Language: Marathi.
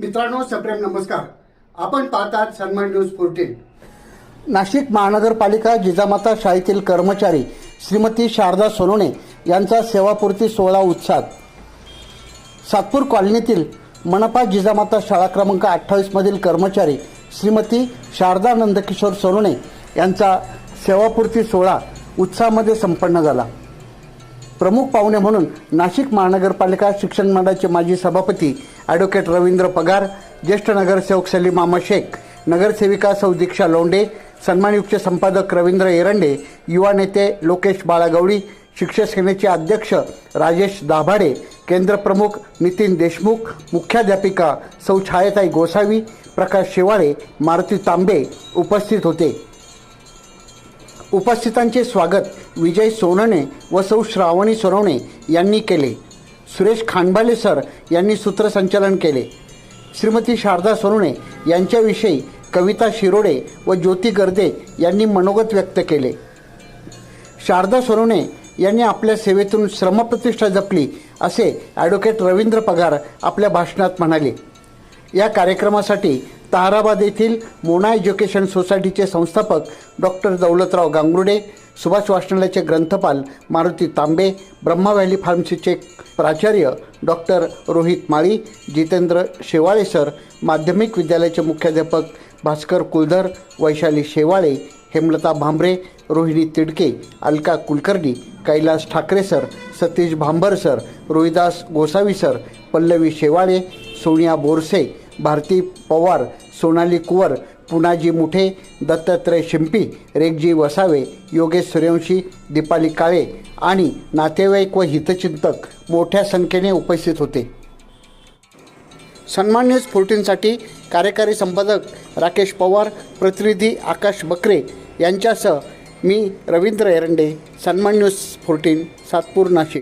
मित्रांनो सप्रेम नमस्कार. आपण पाहतात सन्मान न्यूज फोर्टीन नाशिक महानगरपालिका जिजामाता शाळेतील कर्मचारी श्रीमती शारदा सोनवणे यांचा सेवापूर्ती सोहळा उत्साह सातपूर कॉलनीतील मनपा जिजामाता शाळा क्रमांक अठ्ठावीसमधील कर्मचारी श्रीमती शारदा नंदकिशोर सोनवणे यांचा सेवापूर्ती सोहळा उत्साहामध्ये संपन्न झाला. प्रमुख पाहुणे म्हणून नाशिक महानगरपालिका शिक्षण मंडळाचे माजी सभापती ॲडव्होकेट रवींद्र पगार ज्येष्ठ नगरसेवक सलीम मामा शेख नगरसेविका सौ दीक्षा लोंडे सन्मानयुक्त संपादक रवींद्र एरंडे युवा नेते लोकेश बाळागवळी शिक्षक सेनेचे अध्यक्ष राजेश दाभाडे केंद्रप्रमुख नितीन देशमुख मुख्याध्यापिका सौ छायाताई गोसावी प्रकाश शेवाळे मारुती तांबे उपस्थित होते. उपस्थितांचे स्वागत विजय सोनणे व सौ श्रावणी सोनवणे यांनी केले. सुरेश खानबाले सर यांनी सूत्रसंचालन केले. श्रीमती शारदा सोनवणे यांच्याविषयी कविता शिरोडे व ज्योती गर्दे यांनी मनोगत व्यक्त केले. शारदा सोनवणे यांनी आपल्या सेवेतून श्रमप्रतिष्ठा जपली असे ॲडव्होकेट रवींद्र पगार आपल्या भाषणात म्हणाले. या कार्यक्रमासाठी ताराबाद येथील मोना एज्युकेशन सोसायटीचे संस्थापक डॉक्टर दौलतराव गांगुर्डे सुभाष वाचनालयाचे ग्रंथपाल मारुती तांबे ब्रह्मा व्हॅली फार्मसीचे प्राचार्य डॉक्टर रोहित माळी जितेंद्र शेवाळे सर माध्यमिक विद्यालयाचे मुख्याध्यापक Bhaskar Kuldhar Vaishali Shewale Hemlata Bhambare Rohini Tidke Alka Kulkarni Kailas Thakre sir Satish Bhambar sir Rohidas Gosavi sir Pallavi Shewale Sonia Borse Bharti Pawar Sonali Kuwar Punaji Muthe Dattatray Shimpi Regji Vasave Yogesh Suryavanshi Deepali Kale आणि नातेवाईक व हितचिंतक मोठ्या संख्येने उपस्थित होते. सन्मान न्यूज फोर्टीनसाठी कार्यकारी संपादक राकेश पवार प्रतिनिधी आकाश बकरे यांच्यासह मी रवींद्र एरंडे सन्मान न्यूज फोर्टीन सातपूर नाशिक.